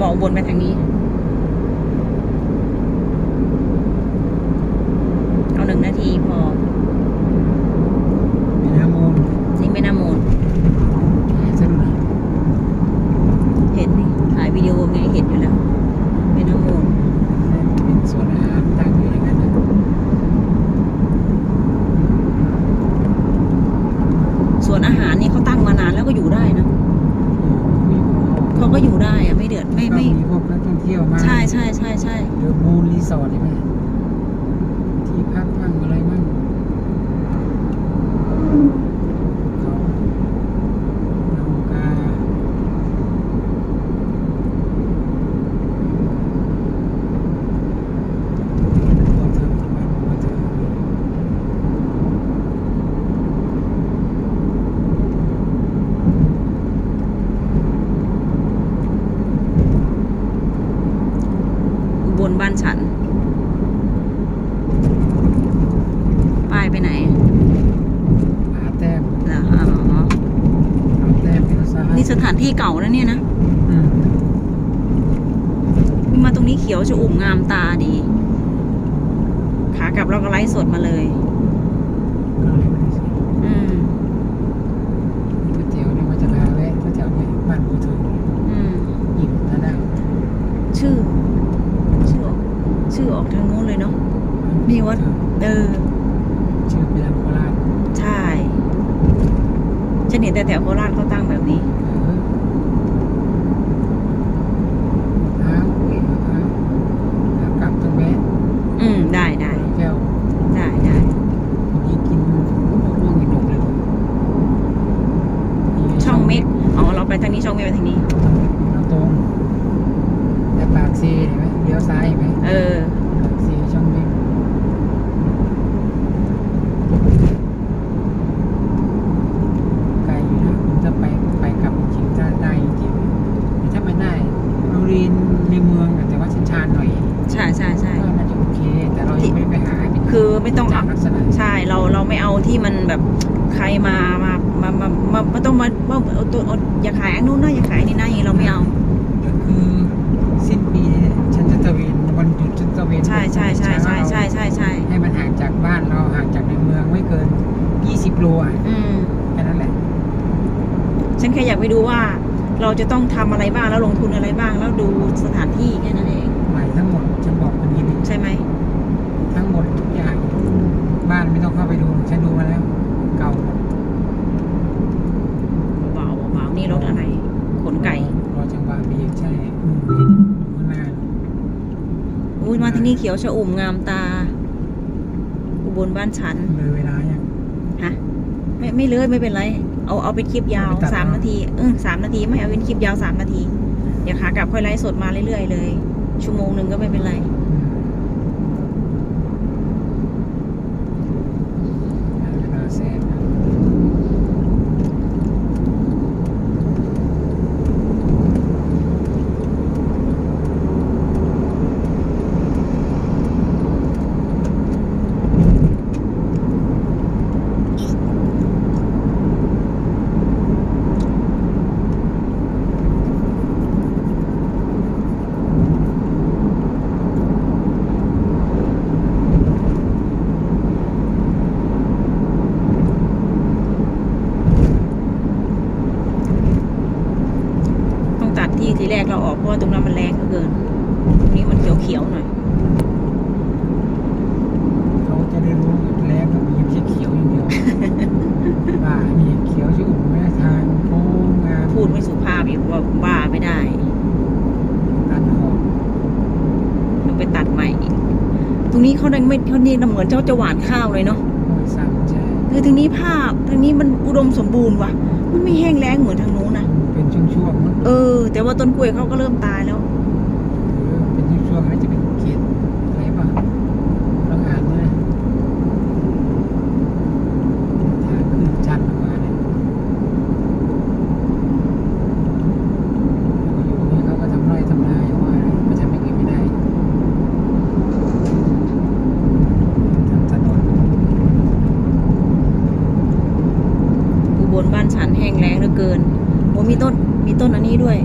มองบนไปทางนี้ เอาหนึ่งนาทีพอมีน้ำมูลนี่ไม่น่าโมนสนุกนะเห็นนี่ถ่ายวิดีโอไงเห็นอยู่แล้วไม่น่าโมนเป็นสวนอาหารตั้งอยู่อย่างนั้นนะส่วนอาหารนี่เขาตั้งมานานแล้วก็อยู่ได้นะมี เขาก็อยู่ได้อะไม่เดือดไม่ไม่มีพวกนักท่องเที่ยวมาใช่ใช่ใช่ใช่เดอะมูนรีสอร์ทใช่ไหมที่พักมั่งอะไรมั่งเขาลงกาพวกเธอบ้านพวกเธอ อุบลบ้านฉัน ป้ายไปไหน ผาแต้ม เหรออ๋อ ผาแต้มเลี้ยวซ้ายนี่สถานที่เก่านะเนี่ยนะอืมนี่มาตรงนี้เขียวจะอุ่มงามตาดี ขากลับเราก็ไลฟ์สดมาเลยก็เลยไม่ได้สิอืมก๋วยเตี๋ยวเนี่ยว่าจะพาแวะแถวๆเนี่ยบ้านกูถึงอืมหยิบถ้าได้ชื่อ ชื่อออกชื่อออกทางโน้นเลยเนาะนี่วัดเออชื่อเป็นอัมโคราช ใช่ฉันเห็นแต่แถวโคราชเขาตั้งแบบนี้ เออมะพร้าวเอ้ยมะพร้าวแล้วกลับตรงแวะ อืม ได้ได้ แก้ว ได้ได้ คนนี้กินมะม่วงหินดกเลยนี่ ช่องเม็กอ๋อ เราไปทางนี้ ช่องเม็กไปทางนี้เราตรงแต่ปากซีเห็นไหมเลี้ยวซ้ายเห็นไหมเออ ปากซีช่องเม็กไกลอยู่นะผมจะไปไปกลับจริงๆถ้าได้จริงๆแต่ถ้าไม่ได้โรงเรียนในเมืองอะแต่ว่าชันชานๆหน่อยใช่ใช่ใช่ ก็น่าจะโอเค แต่เรายังไม่ไปหาเป็นคือไม่ต้องจาเอากลักษณะ ใช่เราเราไม่เอาที่มันแบบ ใครมามามามามามาต้องมาว่าเอาตัวเอาอย่าขายอันนู้นนะอย่าขายอันนี่นะอย่างนี้เราไม่เอาเดี๋ยวคือสิ้นปีเนี่ยฉันจะตระเวนวันหยุดฉันตระเวนใช่ใช่ใช่ใช่ใช่ใช่ใช่ให้มันห่างจากบ้านเราห่างจากในเมืองไม่เกิน 20 โลอะอืมแค่นั้นแหละ ฉันแค่อยากไปดูว่า เราจะต้องทำอะไรบ้างแล้วลงทุนอะไรบ้าง แล้วดูสถานที่แค่นั้นเอง ใหม่ทั้งหมดฉันบอกคนนี้เลยใช่ไหมทั้งหมดทุกอย่าง บ้านไม่ต้องเข้าไปดู ฉันดูมาแล้ว เก่าหมดเบาๆเบาๆนี่รถอะไร ขนไก่ รอจังหวะเบรกใช่อืมเห็นอยู่ข้างหน้าอุ้ยมาที่นี่เขียวชะอุ่มงามตา อุบลบ้านฉัน เลยเวลายังฮะ ไม่ไม่เลยไม่เป็นไร เอาเอาเป็นคลิปยาวเอาไปตัดสามเอานาที เออสามนาทีไม่เอาเป็นคลิปยาวสามนาที เดี๋ยวขากลับค่อยไลฟ์สดมาเรื่อยๆเลย ชั่วโมงหนึ่งก็ไม่เป็นไร อืมเวลาแสนนะ ต้องตัดที่ที แรกเราออกเพราะว่าตรงนั้นมันแรงเหลือเกิน ตรงนี้มันเขียวๆหน่อยเขาจะได้รู้แล้วก็มีไม่ใช่เขียวอย่างเดียวบ้านี่เขียวชื่ออุ่มแม่ทางโค้งงามพูดไม่สุภาพอีกว่าบ้าไม่ได้ตัดหอมต้องไปตัดใหม่อีกตรงนี้เขาดังไม่เขานี่เหมือนเจ้าจะหวานข้าวเลยเนาะโอ้ยซ้ำใช่คือทางนี้ภาพทางนี้มันอุดมสมบูรณ์ว่ะ มันไม่แห้งแล้ ว่าต้นกล้วยเขาก็เริ่มตายแล้วเออเป็นช่วงๆแล้วจะเป็นเขตอะไรป่ะลองอ่านด้วยนะทางขึ้นชันออกมาเนี่ยแล้วก็อยู่ตรงนี้เขาก็ทำไร่ทำนาอย่างว่าเลยมันทำอย่างอื่นไม่ได้ทำถนนอุบลบ้านฉันแห้งแล้งเหลือเกินโอ้มีต้นมีต้นอันนี้ด้วย